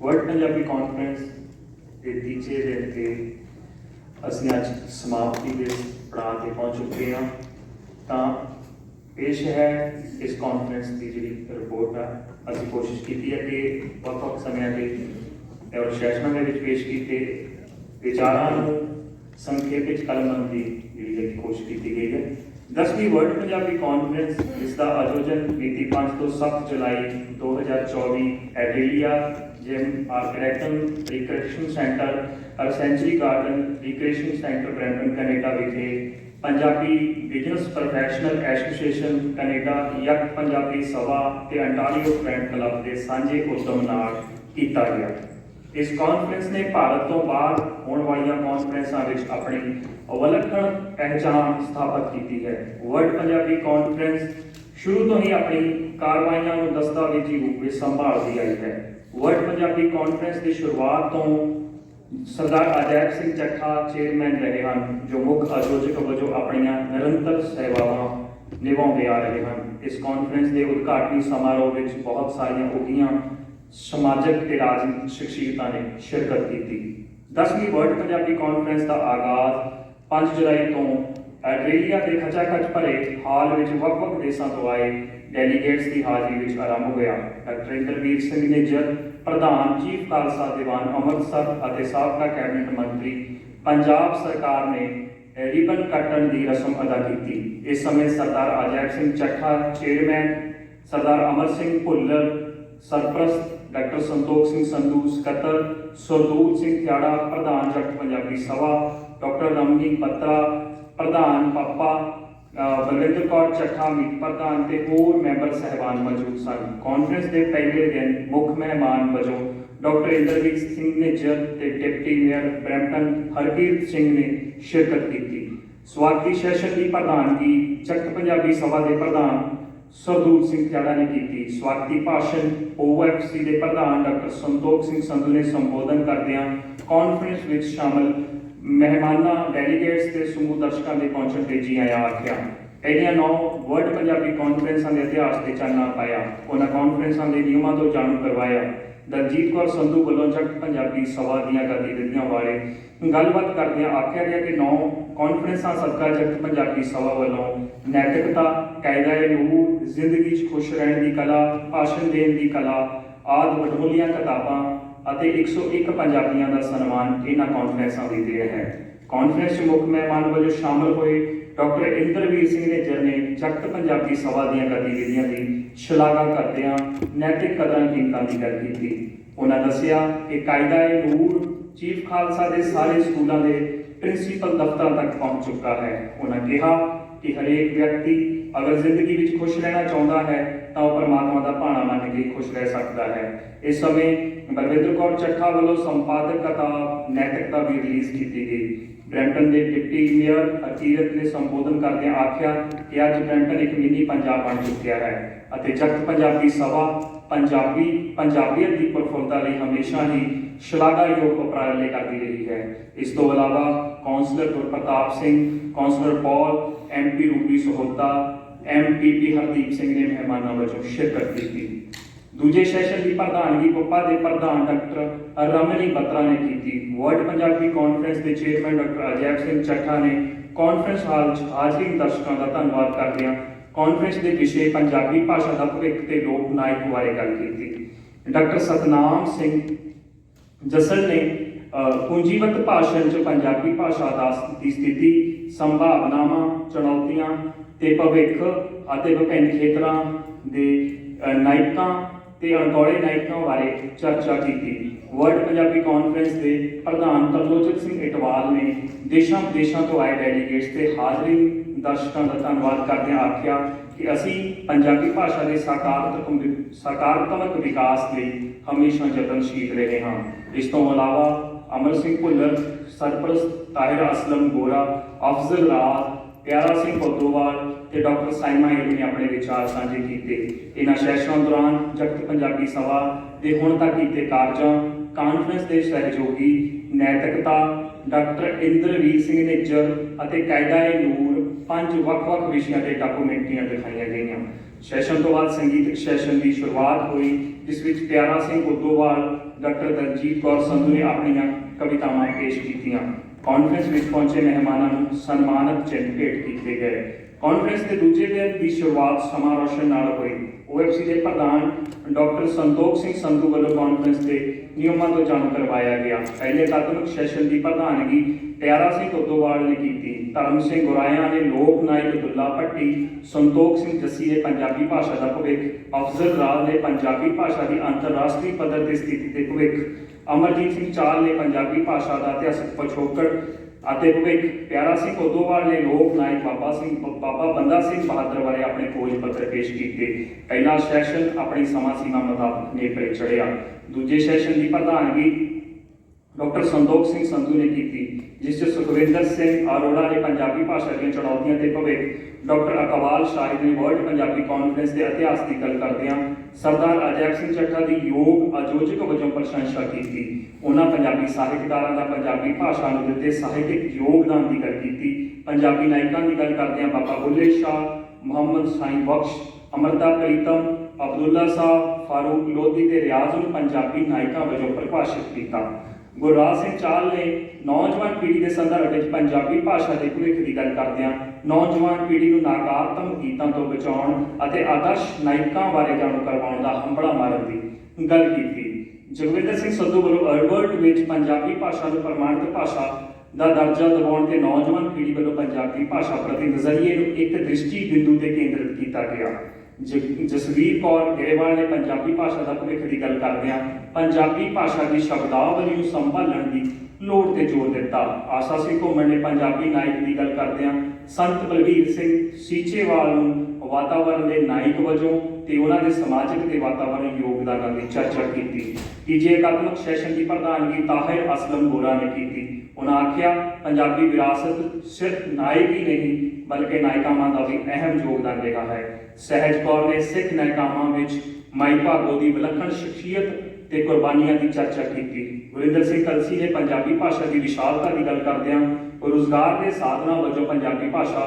World Punjabi conference ਦੇ ਤੀਜੇ ਦਿਨ ਤੇ ਅਸੀਂ ਅੱਜ ਸਮਾਪਤੀ ਦੇ ਪੜਾਅ ਤੇ ਪਹੁੰਚ ਚੁੱਕੇ ਹਾਂ। ਤਾਂ ਪੇਸ਼ ਹੈ ਇਸ ਕਾਨਫਰੰਸ ਦੀ ਜਿਹੜੀ ਰਿਪੋਰਟ ਆ, ਅਸੀਂ ਕੋਸ਼ਿਸ਼ ਕੀਤੀ ਹੈ ਕਿ ਵੱਖ-ਵੱਖ ਸਮਿਆਂ ਤੇ ਔਰ ਸੈਸ਼ਨਾਂ ਦੇ ਵਿੱਚ ਪੇਸ਼ ਕੀਤੇ ਵਿਚਾਰਾਂ ਨੂੰ ਸੰਖੇਪ ਵਿੱਚ ਕਲਮਬੰਦ ਦੀ ਜਿਹੜੀ ਹੈ ਕੋਸ਼ਿਸ਼ ਕੀਤੀ ਗਈ ਹੈ। 10ਵੀਂ ਵਰਲਡ ਪੰਜਾਬੀ ਕਾਨਫਰੰਸ ਇਸ ਦਾ ਆਯੋਜਨ ਮਿਤੀ 5 ਤੋਂ 7 ਜੁਲਾਈ 2024 ਐਡੇਲੀਆ Jim Archdekin recreation centre or century gardens recreation centre Brampton Canada ਵਿਖੇ Punjabi business professional association Canada ਯਕ Punjabi Sabha ਤੇ ਅੰਟਾਰੀਓ ਫਰੈਂਡ ਕਲੱਬ ਦੇ ਸਾਂਝੇ ਉਦਮ ਨਾਲ ਕੀਤਾ ਗਿਆ। ਇਸ ਕਾਨਫਰੰਸ ਨੇ ਭਾਰਤ ਤੋਂ ਬਾਹਰ ਹੋਣ ਵਾਲੀਆਂ ਕਾਨਫਰੰਸਾਂ ਵਿੱਚ ਆਪਣੀ ਅਵਲੱਖਣ ਪਹਿਚਾਣ ਸਥਾਪਿਤ ਕੀਤੀ ਹੈ। ਵਰਲਡ ਪੰਜਾਬੀ ਕਾਨਫਰੰਸ ਸ਼ੁਰੂ ਤੋਂ ਹੀ ਆਪਣੀ ਕਾਰਵਾਈਆਂ ਨੂੰ ਦਸਤਾਵੇਜ਼ੀ ਰੂਪ ਵਿੱਚ ਸੰਭਾਲਦੀ ਆਈ ਹੈ। ਵਰਲਡ ਪੰਜਾਬੀ ਕਾਨਫਰੰਸ ਦੀ ਸ਼ੁਰੂਆਤ ਤੋਂ ਸਰਦਾਰ ਅਜੈਬ ਸਿੰਘ ਚੱਠਾ ਚੇਅਰਮੈਨ ਰਹੇ ਹਨ, ਜੋ ਮੁੱਖ ਆਯੋਜਕ ਵਜੋਂ ਆਪਣੀਆਂ ਨਿਰੰਤਰ ਸੇਵਾਵਾਂ ਨਿਭਾਉਂਦੇ ਆ ਰਹੇ ਹਨ। ਇਸ ਕਾਨਫਰੰਸ ਦੇ ਉਦਘਾਟਨੀ ਸਮਾਰੋਹ ਵਿੱਚ ਬਹੁਤ ਸਾਰੀਆਂ ਉੱਘੀਆਂ ਸਮਾਜਿਕ ਤੇ ਰਾਜਨੀਤਿਕ ਸ਼ਖਸੀਅਤਾਂ ਨੇ ਸ਼ਿਰਕਤ ਕੀਤੀ। 10ਵੀਂ ਵਰਲਡ ਪੰਜਾਬੀ ਕਾਨਫਰੰਸ ਦਾ ਆਗਾਜ਼ 5 ਜੁਲਾਈ ਤੋਂ ਆਸਟ੍ਰੇਲੀਆ ਦੇ ਖਚਾਖਚ ਭਰੇ ਹਾਲ ਵਿੱਚ ਵੱਖ-ਵੱਖ ਦੇਸ਼ਾਂ ਤੋਂ ਆਏ ਡੈਲੀਗੇਟਸ ਦੀ ਹਾਜ਼ਰੀ ਵਿੱਚ ਆਰੰਭ ਹੋਇਆ। ਡਾਕਟਰ ਇੰਦਰਵੀਰ ਸਿੰਘ ਨਿੱਜਰ ਪ੍ਰਧਾਨ, ਚੀਫ ਖਾਲਸਾ ਦੀਵਾਨ ਅੰਮ੍ਰਿਤਸਰ ਅਤੇ ਸਾਬਕਾ ਕੈਬਨਿਟ ਮੰਤਰੀ ਪੰਜਾਬ ਸਰਕਾਰ ਨੇ ਰਿਬਨ ਕੱਟਣ ਦੀ ਰਸਮ ਅਦਾ ਕੀਤੀ। ਇਸ ਸਮੇਂ ਸਰਦਾਰ ਅਜੈਬ ਸਿੰਘ ਚੱਠਾ ਚੇਅਰਮੈਨ ਸਰਦਾਰ ਅਮਰ ਸਿੰਘ ਭੁੱਲਰ ਸਰਪ੍ਰਸਤ ਡਾਕਟਰ ਸੰਤੋਖ ਸਿੰਘ ਸੰਧੂ, ਸਕੱਤਰ ਸਰਦੂਲ ਸਿੰਘ ਥਿਆੜਾ ਪ੍ਰਧਾਨ ਜੱਟ ਪੰਜਾਬੀ ਸਭਾ, ਡਾਕਟਰ ਰਮਨੀ ਪੱਤਰਾ, ਪ੍ਰਧਾਨ ਪਾਪਾ ਬਲਵਿੰਦਰ ਕੌਰ ਚੱਠਾ, ਮੀਤ ਪ੍ਰਧਾਨ ਤੇ ਹੋਰ ਮੈਂਬਰ ਸਹਿਬਾਨ ਮੌਜੂਦ ਸਨ। ਕਾਨਫਰੰਸ ਦੇ ਪਹਿਲੇ ਦਿਨ ਮੁੱਖ ਮਹਿਮਾਨ ਵਜੋਂ ਡਾਕਟਰ ਇੰਦਰਜੀਤ ਸਿੰਘ ਨਿੱਜਰ ਤੇ deputy mayor Brampton Harkirat Singh ਨੇ ਸ਼ਿਰਕਤ ਕੀਤੀ। ਸਵਾਗਤੀ ਸੈਸ਼ਨ ਦੀ ਪ੍ਰਧਾਨਗੀ ਚੱਕ ਪੰਜਾਬੀ ਸਭਾ ਦੇ ਪ੍ਰਧਾਨ ਸਰਦੂਲ ਸਿੰਘ ਥਿਆੜਾ ਨੇ ਕੀਤੀ ਸਵਾਗਤੀ ਭਾਸ਼ਣ। OFC ਦੇ ਪ੍ਰਧਾਨ ਡਾਕਟਰ ਸੰਤੋਖ ਸਿੰਘ ਸੰਧੂ ਨੇ ਸੰਬੋਧਨ ਕਰਦਿਆਂ ਕਾਨਫਰੰਸ ਵਿੱਚ ਸ਼ਾਮਲ ਮਹਿਮਾਨਾਂ ਡੈਲੀਗੇਟਸ ਤੇ ਸਮੂਹ ਦਰਸ਼ਕਾਂ ਦੇ ਪਹੁੰਚਣ ਤੇ ਜੀ ਆਇਆਂ ਆਖਿਆ। ਇਹਦੀਆਂ ਨੌ ਵਰਲਡ ਪੰਜਾਬੀ ਕਾਨਫਰੰਸਾਂ ਦੇ ਇਤਿਹਾਸ ਤੇ ਚਾਨਣਾ ਪਾਇਆ। ਉਹਨਾਂ ਕਾਨਫਰੰਸਾਂ ਦੇ ਨਿਯਮਾਂ ਤੋਂ ਜਾਣੂ ਕਰਵਾਇਆ। ਦਲਜੀਤ ਕੌਰ ਸੰਧੂ ਵੱਲੋਂ ਜੱਟ ਪੰਜਾਬੀ ਸਭਾ ਦੀਆਂ ਗਤੀਵਿਧੀਆਂ ਬਾਰੇ ਗੱਲਬਾਤ ਕਰਦਿਆਂ ਆਖਿਆ ਗਿਆ ਕਿ ਨੌ ਕਾਨਫਰੰਸਾਂ ਸਦਕਾ ਜਗਤ ਪੰਜਾਬੀ ਸਭਾ ਵੱਲੋਂ। ਨੈਤਿਕਤਾ ਕਾਇਦਾ ਨੂੰ ਜ਼ਿੰਦਗੀ 'ਚ ਖੁਸ਼ ਰਹਿਣ ਦੀ ਕਲਾ, ਭਾਸ਼ਣ ਦੇਣ ਦੀ ਕਲਾ, ਆਦਿ ਵਡਮੁੱਲੀਆਂ ਕਿਤਾਬਾਂ ਅਤੇ 101 ਪੰਜਾਬੀਆਂ ਦਾ ਸਨਮਾਨ ਇਹਨਾਂ ਕਾਨਫਰੰਸਾਂ ਵਿੱਚ ਦੇਣ ਹੈ। ਕਾਨਫਰੰਸ 'ਚ ਮੁੱਖ ਮਹਿਮਾਨ ਵਜੋਂ ਸ਼ਾਮਲ ਹੋਏ ਡਾਕਟਰ ਇੰਦਰਵੀਰ ਸਿੰਘ ਨੇ ਜਰਨੇ ਜਗਤ ਪੰਜਾਬੀ ਸਭਾ ਦੀਆਂ ਗਤੀਵਿਧੀਆਂ ਦੀ ਸ਼ਲਾਘਾ ਕਰਦਿਆਂ ਨੈਤਿਕ ਕਦਰਾਂ ਕੀਮਤਾਂ ਦੀ ਗੱਲ ਕੀਤੀ। ਉਹਨਾਂ ਦੱਸਿਆ ਕਿ ਕਾਇਦਾ ਏ ਨੂਰ ਚੀਫ ਖਾਲਸਾ ਦੇ ਸਾਰੇ ਸਕੂਲਾਂ ਦੇ ਪ੍ਰਿੰਸੀਪਲ ਦਫ਼ਤਰਾਂ ਤੱਕ ਪਹੁੰਚ ਚੁੱਕਾ ਹੈ। ਉਹਨਾਂ ਕਿਹਾ ਕਿ ਹਰੇਕ ਵਿਅਕਤੀ ਅਗਰ ਜ਼ਿੰਦਗੀ ਵਿੱਚ ਖੁਸ਼ ਰਹਿਣਾ ਚਾਹੁੰਦਾ ਹੈ, ਤਾਂ ਉਹ ਪਰਮਾਤਮਾ ਦਾ ਭਾਣਾ ਮੰਨ ਕੇ ਖੁਸ਼ ਰਹਿ ਸਕਦਾ ਹੈ। ਇਸ ਸਮੇਂ ਬਲਵਿੰਦਰ ਕੌਰ ਚੱਠਾ ਵੱਲੋਂ ਸੰਪਾਦਕ ਕਿਤਾਬ ਨੈਤਿਕਤਾ ਵੀ ਰਿਲੀਜ਼ ਕੀਤੀ ਗਈ। ਬ੍ਰੈਂਟਨ ਦੇ ਡਿਪਟੀ ਮੇਅਰ ਅਕੀਰਤ ਨੇ ਸੰਬੋਧਨ ਕਰਦਿਆਂ ਆਖਿਆ ਕਿ ਅੱਜ ਬ੍ਰੈਂਟਨ ਇੱਕ ਮਿੰਨੀ ਪੰਜਾਬ ਬਣ ਚੁੱਕਿਆ ਹੈ ਅਤੇ ਜਗਤ ਪੰਜਾਬੀ ਸਭਾ ਪੰਜਾਬੀ ਪੰਜਾਬੀਅਤ ਦੀ ਪ੍ਰਫੁੱਲਤਾ ਲਈ ਹਮੇਸ਼ਾ ਹੀ ਸ਼ਲਾਘਾਯੋਗ ਉਪਰਾਲੇ ਕਰਦੀ ਰਹੀ ਹੈ। ਇਸ ਤੋਂ ਇਲਾਵਾ councillor Gurpartap Singh councillor Paul MP Ruby Sahota MPP Hardeep Singh ਨੇ ਮਹਿਮਾਨਾਂ ਵਜੋਂ ਸ਼ਿਰਕਤ ਕੀਤੀ। ਦੂਜੇ ਸੈਸ਼ਨ ਦੀ ਪ੍ਰਧਾਨਗੀ ਪੱਪਾ ਦੇ ਪ੍ਰਧਾਨ ਡਾਕਟਰ ਰਮਨੀ ਬਤਰਾ ਨੇ ਕੀਤੀ। ਵਰਲਡ ਪੰਜਾਬੀ ਕਾਨਫਰੰਸ ਦੇ ਚੇਅਰਮੈਨ ਡਾਕਟਰ ਅਜੈਬ ਸਿੰਘ ਚੱਠਾ ਨੇ ਕਾਨਫਰੰਸ ਹਾਲ ਵਿੱਚ ਹਾਜ਼ਰੀ ਦਰਸ਼ਕਾਂ ਦਾ ਧੰਨਵਾਦ ਕਰਦਿਆਂ ਕਾਨਫਰੰਸ ਦੇ ਵਿਸ਼ੇ ਪੰਜਾਬੀ ਭਾਸ਼ਾ ਦਾ ਭਵਿੱਖ ਤੇ ਲੋਕ ਨਾਇਕ ਬਾਰੇ ਗੱਲ ਕੀਤੀ। ਡਾਕਟਰ ਸਤਨਾਮ ਸਿੰਘ ਜਸਲ ਨੇ ਅ, ਪੂੰਜੀਵਤ ਭਾਸ਼ਣ 'ਚ ਪੰਜਾਬੀ ਭਾਸ਼ਾ ਦਾ ਦੀ ਸਥਿਤੀ ਸੰਭਾਵਨਾਵਾਂ ਚੁਣੌਤੀਆਂ ਤੇ ਭਵਿੱਖ ਅਤੇ ਵਿਭਿੰਨ ਖੇਤਰਾਂ ਦੇ ਨਾਇਕਾਂ ਤੇ ਅਣਗੌਲੇ ਨਾਇਕਾਂ ਬਾਰੇ ਚਰਚਾ ਕੀਤੀ। ਵਰਲਡ ਪੰਜਾਬੀ ਕਾਨਫਰੰਸ ਦੇ ਪ੍ਰਧਾਨ ਤਰਲੋਚਨ ਸਿੰਘ ਇਟਵਾਲ ਨੇ ਦੇਸ਼ਾਂ ਵਿਦੇਸ਼ਾਂ ਤੋਂ ਆਏ ਡੈਲੀਗੇਟਸ ਤੇ ਹਾਜ਼ਰੀਨ ਦਰਸ਼ਕਾਂ ਦਾ ਧੰਨਵਾਦ ਕਰਦਿਆਂ ਆਖਿਆ ਕਿ ਅਸੀਂ ਪੰਜਾਬੀ ਭਾਸ਼ਾ ਦੇ ਸਾਕਾਰਤਮਕ ਸਾਕਾਰਤਮਕ ਵਿਕਾਸ ਲਈ ਹਮੇਸ਼ਾ ਯਤਨਸ਼ੀਲ ਰਹੇ ਹਾਂ। ਇਸ ਤੋਂ ਇਲਾਵਾ ਅਮਰ ਸਿੰਘ ਭੁੱਲਰ, ਸਰਪ੍ਰਸਤ ਤਾਹਿਰ ਅਸਲਮ ਗੋਰਾ, ਅਫਜ਼ਲ ਰਾਜ ਪਿਆਰਾ ਸਿੰਘ ਪੋਦੋਵਾਲ ਤੇ ਡਾਕਟਰ ਸਾਈਮਾ ਏਰੂ ਨੇ ਆਪਣੇ ਵਿਚਾਰ ਸਾਂਝੇ ਕੀਤੇ। ਇਹਨਾਂ ਸੈਸ਼ਨਾਂ ਦੌਰਾਨ ਜਗਤ ਪੰਜਾਬੀ ਸਭਾ ਦੇ ਹੁਣ ਤੱਕ ਕੀਤੇ ਕਾਰਜਾਂ, ਕਾਨਫਰੰਸ ਦੇ ਸਹਿਯੋਗੀ, ਨੈਤਿਕਤਾ, ਡਾਕਟਰ ਇੰਦਰਵੀਰ ਸਿੰਘ ਨਿੱਜਰ ਅਤੇ ਕਾਇਦਾ ਏ ਨੂਰ ਪੰਜ ਵੱਖ-ਵੱਖ ਵਿਸ਼ਿਆਂ ਤੇ ਡਾਕੂਮੈਂਟਰੀਆਂ ਦਿਖਾਈਆਂ ਗਈਆਂ। ਸੈਸ਼ਨ ਤੋਂ ਬਾਅਦ ਸੰਗੀਤਕ ਸੈਸ਼ਨ ਦੀ ਸ਼ੁਰੂਆਤ ਹੋਈ, ਜਿਸ ਵਿੱਚ ਪਿਆਰਾ ਸਿੰਘ ਉਦੋਵਾਲ, ਡਾਕਟਰ ਦਲਜੀਤ ਕੌਰ ਸੰਧੂ ਨੇ ਆਪਣੀਆਂ ਕਵਿਤਾਵਾਂ ਪੇਸ਼ ਕੀਤੀਆਂ। ਕਾਨਫਰੰਸ ਵਿੱਚ ਪਹੁੰਚੇ ਮਹਿਮਾਨਾਂ ਨੂੰ ਸਨਮਾਨਿਤ ਚਿੰਨ੍ਹ ਭੇਟ ਕੀਤੇ ਗਏ। ਕਾਨਫਰੰਸ ਦੇ ਦੂਜੇ ਦਿਨ ਦੀ ਸ਼ੁਰੂਆਤ ਸਮਾਂ ਰੋਸ਼ਨ ਨਾਲ ਹੋਈ। OFC ਦੇ ਪ੍ਰਧਾਨ ਡਾਕਟਰ ਸੰਤੋਖ ਸਿੰਘ ਸੰਧੂ ਵੱਲੋਂ ਕਾਨਫਰੰਸ ਦੇ ਨਿਯਮਾਂ ਤੋਂ ਜਾਣੂ ਕਰਵਾਇਆ ਗਿਆ। ਪਹਿਲੇ ਕਦਮਕ ਸੈਸ਼ਨ ਦੀ ਪ੍ਰਧਾਨਗੀ ਪਿਆਰਾ ਸਿੰਘ ਉਦੋਵਾਲ ਨੇ ਕੀਤੀ, ਧਰਮ ਸਿੰਘ ਗੁਰਾਇਆ ਨੇ ਲੋਕ ਨਾਇਕ ਦੁੱਲਾ ਭੱਟੀ, ਸੰਤੋਖ ਸਿੰਘ ਜੱਸੀ ਨੇ ਪੰਜਾਬੀ ਭਾਸ਼ਾ ਦਾ ਭਵਿੱਖ, ਅਫਜ਼ਲ ਰਾਜ ਨੇ ਪੰਜਾਬੀ ਭਾਸ਼ਾ ਦੀ ਅੰਤਰਰਾਸ਼ਟਰੀ ਪੱਧਰ ਤੇ ਸਥਿਤੀ ਤੇ ਭਵਿੱਖ, ਅਮਰਜੀਤ ਸਿੰਘ ਚਾਲ ਨੇ ਪੰਜਾਬੀ ਭਾਸ਼ਾ ਦਾ ਇਤਿਹਾਸਕ ਪਿਛੋਕੜ ਅਤੇ ਭਵਿੱਖ, ਪਿਆਰਾ ਸਿੰਘ ਉਦੋਵਾਲ ਨੇ ਲੋਕ ਨਾਇਕ ਬਾਬਾ ਸਿੰਘ, ਬਾਬਾ ਬੰਦਾ ਸਿੰਘ ਬਹਾਦਰ ਬਾਰੇ ਆਪਣੇ ਖੋਜ ਪੱਤਰ ਪੇਸ਼ ਕੀਤੇ। ਪਹਿਲਾ ਸੈਸ਼ਨ ਆਪਣੀ ਸਮਾਂ ਸੀਮਾ ਮੁਤਾਬਕ ਨੇਪਰੇ ਚੜਿਆ ਦੂਜੇ ਸੈਸ਼ਨ ਦੀ ਪ੍ਰਧਾਨਗੀ ਡਾਕਟਰ ਸੰਤੋਖ ਸਿੰਘ ਸੰਧੂ ਨੇ ਕੀਤੀ। ਜਿਸ 'ਚ ਸੁਖਵਿੰਦਰ ਸਿੰਘ ਅਰੋੜਾ ਨੇ ਪੰਜਾਬੀ ਭਾਸ਼ਾ ਦੀਆਂ ਚੁਣੌਤੀਆਂ ਤੇ ਭਵਿੱਖ, ਡਾਕਟਰ ਅਕਵਾਲ ਸ਼ਾਹਿਦ ਨੇ ਵਰਲਡ ਪੰਜਾਬੀ ਕਾਨਫਰੰਸ ਦੇ ਇਤਿਹਾਸ ਦੀ ਗੱਲ ਕਰਦਿਆਂ ਸਰਦਾਰ ਅਜੈਬ ਸਿੰਘ ਚੱਠਾ ਦੀ ਯੋਗ ਆਯੋਜਕ ਵਜੋਂ ਪ੍ਰਸ਼ੰਸਾ ਕੀਤੀ। ਉਹਨਾਂ ਪੰਜਾਬੀ ਸਾਹਿਤਕਾਰਾਂ ਦਾ ਪੰਜਾਬੀ ਭਾਸ਼ਾ ਨੂੰ ਦਿੱਤੇ ਸਾਹਿਤਿਕ ਯੋਗਦਾਨ ਦੀ ਗੱਲ ਕੀਤੀ। ਪੰਜਾਬੀ ਨਾਇਕਾਂ ਦੀ ਗੱਲ ਕਰਦਿਆਂ ਬਾਬਾ ਬੁੱਲੇ ਸ਼ਾਹ, ਮੁਹੰਮਦ ਸਾਈਂ ਬਖਸ਼, ਅਮਰਤਾ ਪ੍ਰੀਤਮ, ਅਬਦੁੱਲਾ ਸਾਹਿਬ ਫਾਰੂਕ ਲੋਧੀ ਤੇ ਰਿਆਜ਼ ਨੂੰ ਪੰਜਾਬੀ ਨਾਇਕਾਂ ਵਜੋਂ ਪਰਿਭਾਸ਼ਿਤ ਕੀਤਾ। ਗੁਰਰਾਜ ਸਿੰਘ ਚਾਲ ਨੇ ਨੌਜਵਾਨ ਪੀੜ੍ਹੀ ਦੇ ਸੰਦਰਭ ਵਿੱਚ ਪੰਜਾਬੀ ਭਾਸ਼ਾ ਦੇ ਭਵਿੱਖ ਦੀ ਗੱਲ ਕਰਦਿਆਂ ਨੌਜਵਾਨ ਪੀੜ੍ਹੀ ਨੂੰ ਨਕਾਰਾਤਮਕ ਗੀਤਾਂ ਤੋਂ ਬਚਾਉਣ ਅਤੇ ਆਦਰਸ਼ ਨਾਇਕਾਂ ਬਾਰੇ ਜਾਣੂ ਕਰਵਾਉਣ ਦਾ ਹੰਬੜਾ ਮਾਰਨ ਦੀ ਗੱਲ ਕੀਤੀ। ਜਗਵਿੰਦਰ ਸਿੰਘ ਸੰਧੂ ਵੱਲੋਂ ਅਰਬਰਟ ਵਿੱਚ ਪੰਜਾਬੀ ਭਾਸ਼ਾ ਨੂੰ ਪ੍ਰਮਾਣਿਤ ਭਾਸ਼ਾ ਦਾ ਦਰਜਾ ਦਿਵਾਉਣ ਤੇ ਨੌਜਵਾਨ ਪੀੜ੍ਹੀ ਵੱਲੋਂ ਪੰਜਾਬੀ ਭਾਸ਼ਾ ਪ੍ਰਤੀ ਨਜ਼ਰੀਏ ਨੂੰ ਇੱਕ ਦ੍ਰਿਸ਼ਟੀ ਬਿੰਦੂ ਤੇ ਕੇਂਦਰਿਤ ਕੀਤਾ ਗਿਆ। ਜਸਵੀਰ ਕੌਰ ਗਰੇਵਾਲ ਨੇ ਪੰਜਾਬੀ ਭਾਸ਼ਾ ਦਾ ਭਵਿੱਖ ਦੀ ਗੱਲ ਕਰਦਿਆਂ ਪੰਜਾਬੀ ਭਾਸ਼ਾ ਦੀ ਸ਼ਬਦਾਵਲੀ ਨੂੰ ਸੰਭਾਲਣ ਦੀ ਲੋੜ ਤੇ ਜ਼ੋਰ ਦਿੱਤਾ। ਆਸਾ ਸਿੰਘ ਘੁੰਮਣ ਨੇ ਪੰਜਾਬੀ ਨਾਇਕ ਦੀ ਗੱਲ ਕਰਦਿਆਂ ਸੰਤ ਬਲਵੀਰ ਸਿੰਘ ਸੀਚੇਵਾਲ ਨੂੰ ਵਾਤਾਵਰਣ ਦੇ ਨਾਇਕ ਵਜੋਂ ਤੇ ਉਹਨਾਂ ਦੇ ਸਮਾਜਿਕ ਤੇ ਵਾਤਾਵਰਣ ਯੋਗਦਾਨਾਂ ਦੀ ਚਰਚਾ ਕੀਤੀ। ਤੀਜੇ ਅਕਾਦਮਿਕ ਸੈਸ਼ਨ ਦੀ ਪ੍ਰਧਾਨਗੀ ਤਾਹਿਰ ਅਸਲਮ ਗੋਰਾ ਨੇ ਕੀਤੀ, ਉਹਨਾਂ ਆਖਿਆ, ਪੰਜਾਬੀ ਵਿਰਾਸਤ ਸਿਰਫ ਨਾਇਕ ਹੀ ਨਹੀਂ, ਬਲਕਿ ਨਾਇਕਾਵਾਂ ਦਾ ਵੀ ਅਹਿਮ ਯੋਗਦਾਨ ਰਿਹਾ ਹੈ। ਸਹਿਜ ਕੌਰ ਨੇ ਸਿੱਖ ਨਾਇਕਾਵਾਂ ਵਿੱਚ ਮਾਈ ਭਾਗੋ ਦੀ ਵਿਲੱਖਣ ਸ਼ਖਸੀਅਤ ਤੇ ਕੁਰਬਾਨੀਆਂ ਦੀ ਚਰਚਾ ਕੀਤੀ। ਗੁਰਿੰਦਰ ਸਿੰਘ ਕਲਸੀ ਨੇ ਪੰਜਾਬੀ ਭਾਸ਼ਾ ਦੀ ਵਿਸ਼ਾਲਤਾ ਦੀ ਗੱਲ ਕਰਦਿਆਂ ਰੋਜ਼ਗਾਰ ਦੇ ਸਾਧਨਾਂ ਵਜੋਂ ਪੰਜਾਬੀ ਭਾਸ਼ਾ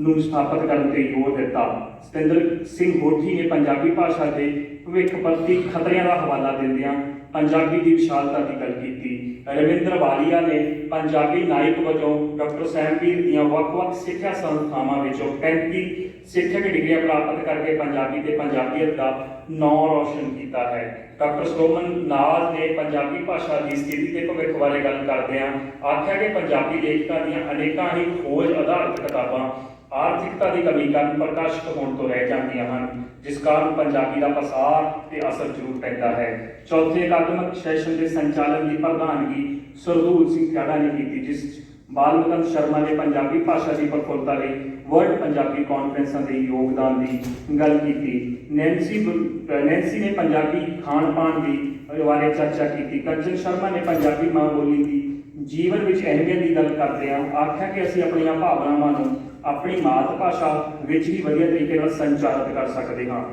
ਨੂੰ ਸਥਾਪਿਤ ਕਰਨ ਤੇ ਜ਼ੋਰ ਦਿੱਤਾ। ਸਤਿੰਦਰ ਸਿੰਘ ਹੋਠੀ ਨੇ ਪੰਜਾਬੀ ਭਾਸ਼ਾ ਦੇ ਭਵਿੱਖ ਪ੍ਰਤੀ ਖਤਰਿਆਂ ਦਾ ਹਵਾਲਾ ਦਿੰਦਿਆਂ ਪੰਜਾਬੀ ਦੀ ਵਿਸ਼ਾਲਤਾ ਦੀ ਗੱਲ ਕੀਤੀ। ਰਵਿੰਦਰ ਵਾਲੀਆ ਨੇ ਪੰਜਾਬੀ ਨਾਇਕ ਵਜੋਂ ਡਾਕਟਰ ਸੈਮਵੀਰ ਦੀਆਂ ਵੱਖ-ਵੱਖ ਸਿੱਖਿਆ ਸੰਸਥਾਵਾਂ ਵਿੱਚੋਂ 35 ਸਿੱਖਿਅਕ ਡਿਗਰੀਆਂ ਪ੍ਰਾਪਤ ਕਰਕੇ ਪੰਜਾਬੀ ਤੇ ਪੰਜਾਬੀਅਤ ਦਾ ਨਾਂ ਰੌਸ਼ਨ ਕੀਤਾ ਹੈ। ਡਾਕਟਰ ਸੋਮਨ ਨਾਜ਼ ਨੇ ਪੰਜਾਬੀ ਭਾਸ਼ਾ ਦੀ ਸਥਿਤੀ ਤੇ ਭਵਿੱਖ ਬਾਰੇ ਗੱਲ ਕਰਦਿਆਂ ਆਖਿਆ ਕਿ ਪੰਜਾਬੀ ਲੇਖਕਾਂ ਦੀਆਂ ਅਨੇਕਾਂ ਹੀ ਖੋਜ ਆਧਾਰਿਤ ਕਿਤਾਬਾਂ ਆਰਥਿਕਤਾ ਦੀ ਕਮੀ ਕਾਰਨ ਪ੍ਰਕਾਸ਼ਿਤ ਹੋਣ ਤੋਂ ਰਹਿ ਜਾਂਦੀਆਂ ਹਨ, ਜਿਸ ਕਾਰਨ ਪੰਜਾਬੀ ਦਾ ਪਸਾਰ ਤੇ ਅਸਰ ਜ਼ਰੂਰ ਪੈਂਦਾ ਹੈ। ਚੌਥੇ ਅਕਾਦਮਿਕ ਸੈਸ਼ਨ ਦੇ ਸੰਚਾਲਨ ਦੀ ਪ੍ਰਧਾਨਗੀ ਸਰਦੂਲ ਸਿੰਘ ਖਿਆੜਾ ਨੇ ਕੀਤੀ, ਜਿਸ 'ਚ ਬਾਲਮਕੰਦ ਸ਼ਰਮਾ ਨੇ ਪੰਜਾਬੀ ਭਾਸ਼ਾ ਦੀ ਪ੍ਰਫੁੱਲਤਾ ਲਈ ਵਰਲਡ ਪੰਜਾਬੀ ਕਾਨਫਰੰਸਾਂ ਦੇ ਯੋਗਦਾਨ ਦੀ ਗੱਲ ਕੀਤੀ। ਨੈਂਸੀ ਬੁ- ਨੈਂਸੀ ਨੇ ਪੰਜਾਬੀ ਖਾਣ ਪਾਣ ਦੀ ਬਾਰੇ ਚਰਚਾ ਕੀਤੀ। ਕੰਚਨ ਸ਼ਰਮਾ ਨੇ ਪੰਜਾਬੀ ਮਾਂ ਬੋਲੀ ਦੀ ਜੀਵਨ ਵਿੱਚ ਅਹਿਮੀਅਤ ਦੀ ਗੱਲ ਕਰਦੇ ਆ ਆਖਿਆ ਕਿ ਅਸੀਂ ਆਪਣੀਆਂ ਭਾਵਨਾਵਾਂ ਨੂੰ ਆਪਣੀ ਮਾਤ ਭਾਸ਼ਾ ਵਿੱਚ ਹੀ ਵਧੀਆ ਤਰੀਕੇ ਨਾਲ ਸੰਚਾਰਿਤ ਕਰ ਸਕਦੇ ਹਾਂ।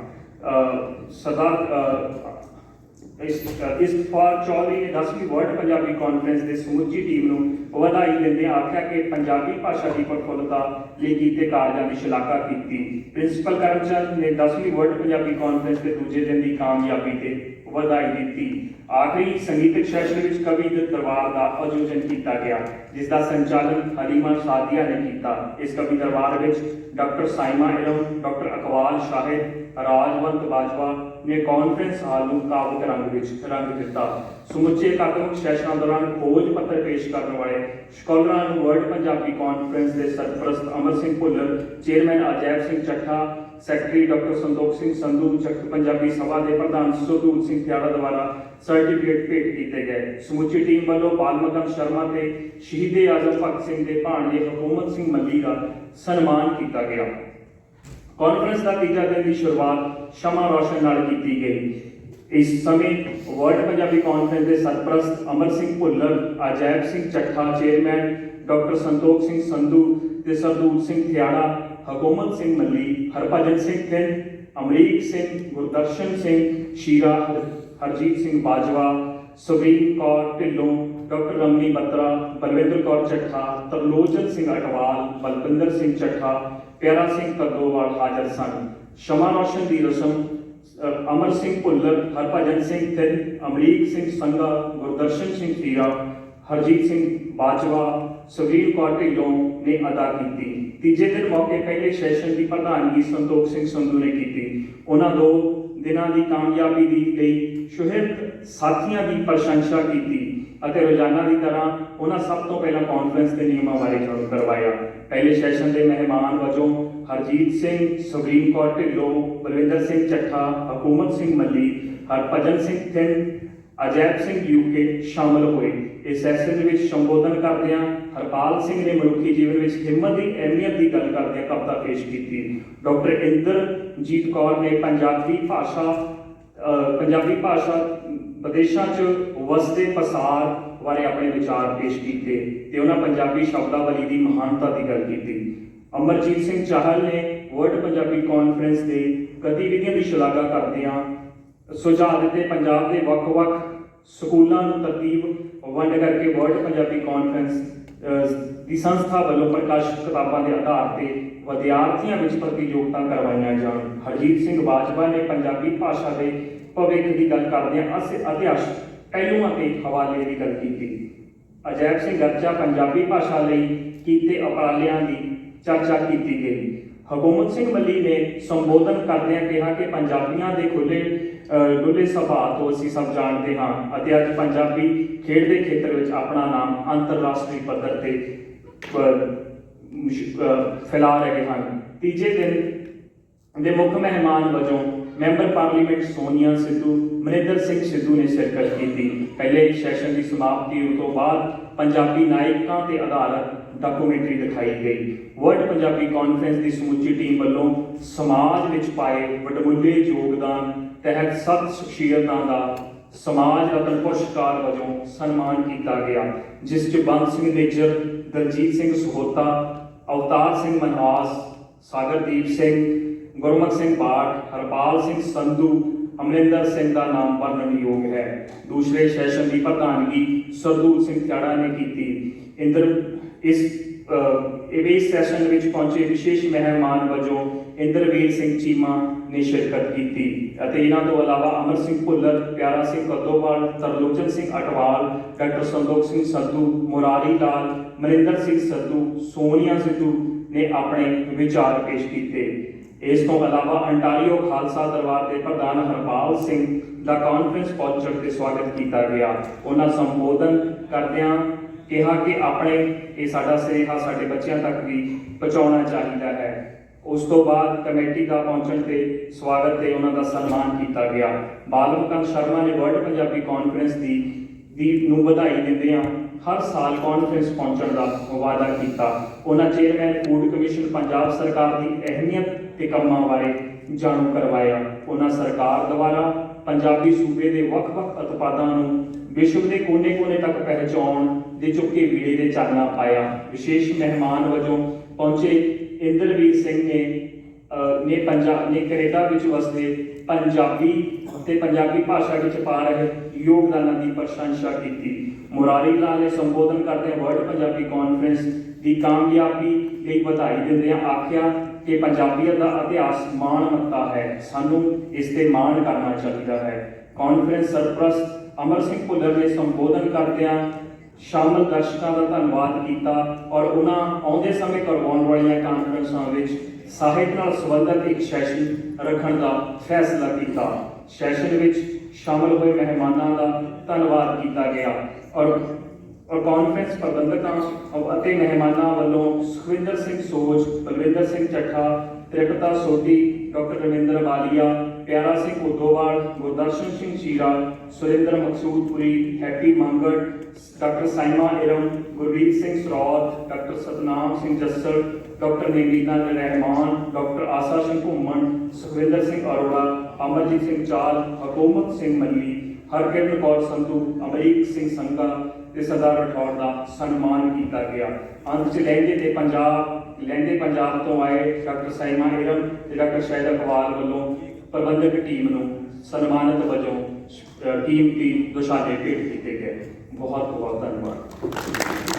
ਅਹ ਸਦਾ ਇਸ ਇਸ ਫਾਰ ਚੌਧਰੀ ਨੇ 10ਵੀਂ ਵਰਲਡ ਪੰਜਾਬੀ ਕਾਨਫਰੰਸ ਦੇ ਸਮੁੱਚੀ ਟੀਮ ਨੂੰ ਵਧਾਈ ਦਿੰਦੇ ਆਖਿਆ ਕਿ ਪੰਜਾਬੀ ਭਾਸ਼ਾ ਦੀ ਪ੍ਰਫੁੱਲਤਾ ਲਈ ਕੀਤੇ ਕਾਰਜਾਂ ਦੀ ਸ਼ਲਾਘਾ ਕੀਤੀ। ਪ੍ਰਿੰਸੀਪਲ ਕਰਮਚੰਦ ਨੇ 10ਵੀਂ ਵਰਲਡ ਪੰਜਾਬੀ ਕਾਨਫਰੰਸ ਦੇ ਦੂਜੇ ਦਿਨ ਦੀ ਕਾਮਯਾਬੀ ਤੇ ਵਧਾਈ ਦਿੱਤੀ। ਆਖਰੀ ਸੰਗੀਤਕ ਸੈਸ਼ਨ ਵਿੱਚ ਕਵੀ ਦੇ ਦਰਬਾਰ ਦਾ ਆਯੋਜਨ ਕੀਤਾ ਗਿਆ, ਜਿਸ ਦਾ ਸੰਚਾਲਨ ਹਲੀਮਾ ਸਾਦੀਆ ਨੇ ਕੀਤਾ। ਇਸ ਕਵੀ ਦਰਬਾਰ ਵਿੱਚ ਡਾਕਟਰ ਸਾਈਮਾ ਇਲਮ, ਡਾਕਟਰ ਅਕਵਾਲ ਸ਼ਾਹਿਦ, ਰਾਜਵੰਤ ਬਾਜਵਾ ਨੇ ਕਾਨਫਰੰਸ ਹਾਲ ਨੂੰ ਕਾਬੂ ਰੰਗ ਵਿੱਚ ਰੰਗ ਦਿੱਤਾ। ਸਮੁੱਚੇ ਅਕਾਦਮਿਕ ਸੈਸ਼ਨਾਂ ਦੌਰਾਨ ਖੋਜ ਪੱਤਰ ਪੇਸ਼ ਕਰਨ ਵਾਲੇ ਸਕਾਲਰਾਂ ਨੂੰ ਵਰਲਡ ਪੰਜਾਬੀ ਕਾਨਫਰੰਸ ਦੇ ਸਰਪ੍ਰਸਤ Amar Singh Bhullar, chairman Ajaib Singh Chattha secretary doctor Santokh Singh Sandhu Chak Punjabi Sabha ਦੇ ਪ੍ਰਧਾਨ ਸੁਰਦੂਲ ਸਿੰਘ ਪਿਆਰਾ ਦੁਆਰਾ ਸਰਟੀਫਿਕੇਟ ਭੇਟ ਕੀਤੇ ਗਏ। ਸਮੁੱਚੀ ਟੀਮ ਵੱਲੋਂ ਬਾਲਮਕਨ ਸ਼ਰਮਾ ਤੇ ਸ਼ਹੀਦ ਆਜ਼ਮ ਭਗਤ ਸਿੰਘ ਦੇ ਭਾਣਜੇ ਹਕੂਮਤ ਸਿੰਘ ਮੱਲੀ ਦਾ ਸਨਮਾਨ ਕੀਤਾ ਗਿਆ। ਕਾਨਫਰੰਸ ਦਾ ਤੀਜਾ ਦਿਨ ਦੀ ਸ਼ੁਰੂਆਤ ਸ਼ਮਾ ਰੋਸ਼ਨ ਨਾਲ ਕੀਤੀ ਗਈ। ਇਸ ਸਮੇਂ ਵਰਲਡ ਪੰਜਾਬੀ ਕਾਨਫਰੰਸ ਦੇ ਸਰਪ੍ਰਸਤ ਅਮਰ ਸਿੰਘ ਭੁੱਲਰ ਅਜੈਬ ਸਿੰਘ ਚੱਠਾ, ਚੇਅਰਮੈਨ ਡਾਕਟਰ ਸੰਤੋਖ ਸਿੰਘ ਸੰਧੂ ਤੇ ਸਰਦੂਲ ਸਿੰਘ ਥਿਆੜਾ ਹਕੂਮਤ ਸਿੰਘ ਮੱਲੀ ਹਰਭਜਨ ਸਿੰਘ ਥਿੰਦ ਅਮਰੀਕ ਸਿੰਘ ਗੁਰਦਰਸ਼ਨ ਸਿੰਘ ਸ਼ੀਰਾ ਹਰ- ਹਰਜੀਤ ਸਿੰਘ ਬਾਜਵਾ ਸੁਬੀਨ ਕੌਰ ਢਿੱਲੋਂ ਡਾਕਟਰ ਰਮਨੀ ਬੱਤਰਾ ਬਲਵਿੰਦਰ ਕੌਰ ਚੱਠਾ ਤਰਲੋਚਨ ਸਿੰਘ ਅਟਵਾਲ ਬਲਵਿੰਦਰ ਸਿੰਘ ਚੱਠਾ ਪਿਆਰਾ ਸਿੰਘ ਕੱਦੋਵਾਲ ਹਾਜ਼ਰ ਸਨ ਸ਼ਮਾ ਰੋਸ਼ਨ ਦੀ ਰਸਮ ਅ, ਅਮਰ ਸਿੰਘ ਭੁੱਲਰ ਹਰਭਜਨ ਸਿੰਘ ਤਿੰਨ ਅਮਰੀਕ ਸਿੰਘ ਸੰਘਾ ਗੁਰਦਰਸ਼ਨ ਸਿੰਘ ਤੀਰਾ ਹਰਜੀਤ ਸਿੰਘ ਬਾਜਵਾ ਕੌਰ ਢਿੱਲੋਂ ਨੇ ਅਦਾ ਕੀਤੀ। ਤੀਜੇ ਦਿਨ ਮੌਕੇ ਪਹਿਲੇ ਸੈਸ਼ਨ ਦੀ ਪ੍ਰਧਾਨਗੀ ਸੰਤੋਖ ਸਿੰਘ ਸੰਧੂ ਨੇ ਕੀਤੀ। ਉਹਨਾਂ ਦੋ ਦਿਨਾਂ ਦੀ ਕਾਮਯਾਬੀ ਦੀ ਲਈ ਸ਼ੁਹਿਰਦ ਸਾਥੀਆਂ ਦੀ ਪ੍ਰਸ਼ੰਸਾ ਕੀਤੀ ਅਤੇ ਰੋਜ਼ਾਨਾ ਦੀ ਤਰ੍ਹਾਂ ਉਹਨਾਂ ਸਭ ਤੋਂ ਪਹਿਲਾਂ ਕਾਨਫਰੰਸ ਦੇ ਨਿਯਮਾਂ ਬਾਰੇ ਜਾਣੂ ਕਰਵਾਇਆ। ਪਹਿਲੇ ਸੈਸ਼ਨ ਦੇ ਮਹਿਮਾਨ ਵਜੋਂ ਹਰਜੀਤ ਸਿੰਘ ਸੁਖਬੀਰ ਕੌਰ ਢਿੱਲੋਂ, ਬਲਵਿੰਦਰ ਸਿੰਘ ਚੱਠਾ, ਹਕੂਮਤ ਸਿੰਘ ਮੱਲੀ, ਹਰਭਜਨ ਸਿੰਘ ਥਿੰਨ, ਅਜੈਬ ਸਿੰਘ ਯੂਕੇ ਸ਼ਾਮਲ ਹੋਏ। ਇਸ ਸੈਸ਼ਨ ਦੇ ਵਿੱਚ ਸੰਬੋਧਨ ਕਰਦਿਆਂ ਹਰਪਾਲ ਸਿੰਘ ਨੇ ਮਨੁੱਖੀ ਜੀਵਨ ਵਿੱਚ ਹਿੰਮਤ ਦੀ ਅਹਿਮੀਅਤ ਦੀ ਗੱਲ ਕਰਦਿਆਂ ਕਵਿਤਾ ਪੇਸ਼ ਕੀਤੀ। ਡਾਕਟਰ ਇੰਦਰਜੀਤ ਕੌਰ ਨੇ ਪੰਜਾਬੀ ਭਾਸ਼ਾ ਪੰਜਾਬੀ ਭਾਸ਼ਾ ਵਿਦੇਸ਼ਾਂ 'ਚ ਵਸਦੇ ਪਸਾਰ ਬਾਰੇ ਆਪਣੇ ਵਿਚਾਰ ਪੇਸ਼ ਕੀਤੇ ਤੇ ਉਹਨਾਂ ਪੰਜਾਬੀ ਸ਼ਬਦਾਵਲੀ ਦੀ ਮਹਾਨਤਾ ਦੀ ਗੱਲ ਕੀਤੀ। ਅਮਰਜੀਤ ਸਿੰਘ ਚਾਹਲ ਨੇ ਵਰਲਡ ਪੰਜਾਬੀ ਕਾਨਫਰੰਸ ਦੇ ਗਤੀਵਿਧੀਆਂ ਦੀ ਸ਼ਲਾਘਾ ਕਰਦਿਆਂ ਸੁਝਾਅ ਦਿੱਤੇ। ਪੰਜਾਬ ਦੇ ਵੱਖ-ਵੱਖ ਸਕੂਲਾਂ ਨੂੰ ਤਰਤੀਬ ਵੰਡ ਕਰਕੇ ਵਰਲਡ ਪੰਜਾਬੀ ਕਾਨਫਰੰਸ ਅਹ, ਦੀ ਸੰਸਥਾ ਵੱਲੋਂ ਪ੍ਰਕਾਸ਼ਿਤ ਕਿਤਾਬਾਂ ਦੇ ਆਧਾਰ ਤੇ ਵਿਦਿਆਰਥੀਆਂ ਵਿੱਚ ਪ੍ਰਤੀਯੋਗਤਾ ਕਰਵਾਈਆਂ ਜਾਣ। ਹਰਜੀਤ ਸਿੰਘ ਬਾਜਵਾ ਨੇ ਪੰਜਾਬੀ ਭਾਸ਼ਾ ਦੇ ਭਵਿੱਖ ਦੀ ਗੱਲ ਕਰਦਿਆਂ ਅਸ ਇਤਿਹਾਸ ਪਹਿਲੂਆਂ ਤੇ ਹਵਾਲੇ ਦੀ ਗੱਲ ਕੀਤੀ। ਅਜੈਬ ਸਿੰਘ ਗਰਚਾ ਪੰਜਾਬੀ ਭਾਸ਼ਾ ਲਈ ਕੀਤੇ ਉਪਰਾਲਿਆਂ ਦੀ ਚਰਚਾ ਕੀਤੀ ਗਈ। ਹਕੂਮਤ ਸਿੰਘ ਮੱਲੀ ਨੇ ਸੰਬੋਧਨ ਕਰਦਿਆਂ ਕਿਹਾ ਕਿ ਪੰਜਾਬੀਆਂ ਦੇ ਖੁੱਲੇ ਅਹ, ਡੁੱਲੇ ਸੁਭਾਅ ਤੋਂ ਅਸੀਂ ਸਭ ਜਾਣਦੇ ਹਾਂ ਅਤੇ ਅੱਜ ਪੰਜਾਬੀ ਖੇਡ ਦੇ ਖੇਤਰ ਵਿੱਚ ਆਪਣਾ ਨਾਮ ਅੰਤਰਰਾਸ਼ਟਰੀ ਪੱਧਰ ਤੇ ਫੈਲਾ ਰਹੇ ਹਨ। ਤੀਜੇ ਦਿਨ ਦੇ ਮੁੱਖ ਮਹਿਮਾਨ ਵਜੋਂ ਮੈਂਬਰ ਪਾਰਲੀਮੈਂਟ ਸੋਨੀਆ ਸਿੱਧੂ, ਮਨਿੰਦਰ ਸਿੰਘ ਸਿੱਧੂ ਨੇ ਸ਼ਿਰਕਤ ਕੀਤੀ। ਪਹਿਲੇ ਸੈਸ਼ਨ ਦੀ ਸਮਾਪਤੀ ਤੋਂ ਬਾਅਦ ਪੰਜਾਬੀ ਨਾਇਕਾਂ ਤੇ ਆਧਾਰਿਤ ਡਾਕੂਮੈਂਟਰੀ ਦਿਖਾਈ ਗਈ। ਵਰਲਡ ਪੰਜਾਬੀ ਕਾਨਫਰੰਸ ਦੀ ਸਮੁੱਚੀ ਟੀਮ ਵੱਲੋਂ ਸਮਾਜ ਵਿੱਚ ਪਾਏ ਵਡਮੁੱਲੇ ਯੋਗਦਾਨ ਤਹਿਤ ਸੱਤ ਸ਼ਖਸੀਅਤਾਂ ਦਾ ਸਮਾਜ ਰਤਨ ਪੁਰਸਕਾਰ ਵਜੋਂ ਸਨਮਾਨ ਕੀਤਾ ਗਿਆ, ਜਿਸ 'ਚ ਬੰਦ ਸਿੰਘ ਮੇਜਰ, ਦਲਜੀਤ ਸਿੰਘ ਸਹੋਤਾ, ਅਵਤਾਰ ਸਿੰਘ ਮਨਵਾਸ, ਸਾਗਰਦੀਪ ਸਿੰਘ, ਗੁਰਮਖ ਸਿੰਘ ਬਾਠ ਹਰਪਾਲ ਸਿੰਘ ਸੰਧੂ, ਅਮਰਿੰਦਰ ਸਿੰਘ ਦਾ ਨਾਮ ਵਰਣਨਯੋਗ ਹੈ। ਦੂਸਰੇ ਸੈਸ਼ਨ ਦੀ ਪ੍ਰਧਾਨਗੀ ਸਰਦੂਲ ਸਿੰਘ ਖਿਆੜਾ ਨੇ ਕੀਤੀ। ਇੰਦਰ, ਇਸ ਇਸ ਸੈਸ਼ਨ ਵਿੱਚ ਪਹੁੰਚੇ ਵਿਸ਼ੇਸ਼ ਮਹਿਮਾਨ ਵਜੋਂ ਇੰਦਰਵੀਰ ਸਿੰਘ ਚੀਮਾ ਨੇ ਸ਼ਿਰਕਤ ਕੀਤੀ। ਅਤੇ ਇਹਨਾਂ ਤੋਂ ਇਲਾਵਾ ਅਮਰ ਸਿੰਘ ਭੁੱਲਰ, ਪਿਆਰਾ ਸਿੰਘ ਕੱਦੋਵਾਲ ਤਰਲੋਚਨ ਸਿੰਘ ਅਟਵਾਲ, ਡਾਕਟਰ ਸੰਦੋਖ ਸਿੰਘ ਸੰਧੂ, ਮੁਰਾਰੀ ਲਾਲ, ਮਨਿੰਦਰ ਸਿੰਘ ਸੱਧੂ, ਸੋਨੀਆ ਸਿੱਧੂ ਨੇ ਆਪਣੇ ਵਿਚਾਰ ਪੇਸ਼ ਕੀਤੇ। ਇਸ ਤੋਂ ਇਲਾਵਾ ਅੰਟਾਰੀਓ ਖਾਲਸਾ ਦਰਬਾਰ ਦੇ ਪ੍ਰਧਾਨ ਹਰਪਾਲ ਸਿੰਘ ਦਾ ਕਾਨਫਰੰਸ ਪਹੁੰਚਣ ਤੇ ਸਵਾਗਤ ਕੀਤਾ ਗਿਆ। ਉਹਨਾਂ ਸੰਬੋਧਨ ਕਰਦਿਆਂ ਕਿਹਾ ਕਿ ਆਪਣੇ, ਇਹ ਸਾਡਾ ਸੁਨੇਹਾ ਸਾਡੇ ਬੱਚਿਆਂ ਤੱਕ ਵੀ ਪਹੁੰਚਾਉਣਾ ਚਾਹੀਦਾ ਹੈ। ਉਸ ਤੋਂ ਬਾਅਦ ਕਮੇਟੀ ਦਾ ਪਹੁੰਚਣ ਤੇ ਸਵਾਗਤ ਤੇ ਉਹਨਾਂ ਦਾ ਸਨਮਾਨ ਕੀਤਾ ਗਿਆ। ਬਾਲਮਕਨ ਸ਼ਰਮਾ ਨੇ ਵਰਲਡ ਪੰਜਾਬੀ ਕਾਨਫਰੰਸ ਦੀ ਦੀ ਨੂੰ ਵਧਾਈ ਦਿੰਦਿਆਂ ਹਰ ਸਾਲ ਕਾਨਫਰੰਸ ਪਹੁੰਚਣ ਦਾ ਵਾਅਦਾ ਕੀਤਾ। ਉਹਨਾਂ ਚੇਅਰਮੈਨ ਫੂਡ ਕਮਿਸ਼ਨ ਪੰਜਾਬ ਸਰਕਾਰ ਦੀ ਅਹਿਮੀਅਤ ਤੇ ਕੰਮਾਂ ਬਾਰੇ ਜਾਣੂ ਕਰਵਾਇਆ। ਉਹਨਾਂ ਸਰਕਾਰ ਦੁਆਰਾ ਪੰਜਾਬੀ ਸੂਬੇ ਦੇ ਵੱਖ-ਵੱਖ ਉਤਪਾਦਾਂ ਨੂੰ ਵਿਸ਼ਵ ਦੇ ਕੋਨੇ-ਕੋਨੇ ਤੱਕ ਪਹੁੰਚਾਉਣ ਦੇ ਚੁੱਕੇ ਵੀੜੇ ਦੇ ਚਾਨਣਾ ਪਾਇਆ। ਵਿਸ਼ੇਸ਼ ਮਹਿਮਾਨ ਵਜੋਂ ਪਹੁੰਚੇ ਇੰਦਰਵੀਰ ਸਿੰਘ ਨੇ ਅਹ, ਨੇ ਪੰਜਾਬ ਨੇ ਕੈਨੇਡਾ ਵਿੱਚ ਵਸਦੇ ਪੰਜਾਬੀ ਅਤੇ ਪੰਜਾਬੀ ਭਾਸ਼ਾ ਵਿੱਚ ਪਾ ਰਹੇ ਯੋਗਦਾਨਾਂ ਦੀ ਪ੍ਰਸ਼ੰਸਾ ਕੀਤੀ। ਮੁਰਾਰੀ ਲਾਲ ਨੇ ਸੰਬੋਧਨ ਕਰਦੇ ਵਰਲਡ ਪੰਜਾਬੀ ਕਾਨਫਰੰਸ ਦੀ ਕਾਮਯਾਬੀ ਲਈ ਵਧਾਈ ਦਿੰਦਿਆਂ ਆਖਿਆ ਕਿ ਪੰਜਾਬੀਅਤ ਦਾ ਇਤਿਹਾਸ ਮਾਣਮੱਤਾ ਹੈ। ਸਾਨੂੰ ਇਸ ਤੇ ਮਾਣ ਕਰਨਾ ਚਾਹੀਦਾ ਹੈ। ਕਾਨਫਰੰਸ ਸਰਪ੍ਰਸਤ ਅਮਰ ਸਿੰਘ ਭੁੱਲਰ ਨੇ ਸੰਬੋਧਨ ਕਰਦਿਆਂ ਸ਼ਾਮਲ ਦਰਸ਼ਕਾਂ ਦਾ ਧੰਨਵਾਦ ਕੀਤਾ ਔਰ ਉਹਨਾਂ ਆਉਂਦੇ ਸਮੇਂ ਕਰਵਾਉਣ ਵਾਲੀਆਂ ਕਾਨਫਰੰਸਾਂ ਵਿੱਚ ਸਾਹਿਤ ਨਾਲ ਸੰਬੰਧਿਤ ਇੱਕ ਸੈਸ਼ਨ ਰੱਖਣ ਦਾ ਫੈਸਲਾ ਕੀਤਾ। ਸੈਸ਼ਨ ਵਿੱਚ ਸ਼ਾਮਲ ਹੋਏ ਮਹਿਮਾਨਾਂ ਦਾ ਧੰਨਵਾਦ ਕੀਤਾ ਗਿਆ ਔਰ ਔਰ ਕਾਨਫਰੰਸ ਪ੍ਰਬੰਧਕਾਂ ਅਤੇ ਮਹਿਮਾਨਾਂ ਵੱਲੋਂ Sukhwinder Singh Soj, Balwinder Singh Chattha, Tripta Sodhi, doctor Ravinder Walia Piara Singh Udowal Gurdarshan Singh Shira Surinder Maqsudpuri, Happy Mangar, doctor Saima Iram Gurveer Singh Sarot, doctor Satnam Singh Jassal, doctor Navina Rehman, doctor Asa Singh Ghuman, Sukhwinder Singh Arora, Amarjit Singh ਚਾਲ, ਹਕੂਮਤ ਸਿੰਘ ਮੱਲੀ ਹਰਕਿਰਨ ਕੌਰ ਸੰਧੂ, ਅਮਰੀਕ ਸਿੰਘ ਸੰਘਾ ਤੇ ਸਰਦਾਰ ਰਠੌੜ ਦਾ ਸਨਮਾਨ ਕੀਤਾ ਗਿਆ। ਅੰਤ ਚ ਲਹਿੰਦੇ ਤੇ ਪੰਜਾਬ ਲਹਿੰਦੇ ਪੰਜਾਬ ਤੋਂ ਆਏ ਡਾਕਟਰ ਸਾਈਮਾ ਇਰਮ ਤੇ ਡਾਕਟਰ ਸ਼ਾਹਿਦ ਅਕਵਾਲ ਵੱਲੋਂ ਪ੍ਰਬੰਧਕ ਟੀਮ ਨੂੰ ਸਨਮਾਨਿਤ ਵਜੋਂ ਟੀਮ ਟੀਮ ਦੁਸ਼ਾਲੇ ਭੇਟ ਕੀਤੇ ਗਏ। ਬਹੁਤ ਬਹੁਤ ਧੰਨਵਾਦ।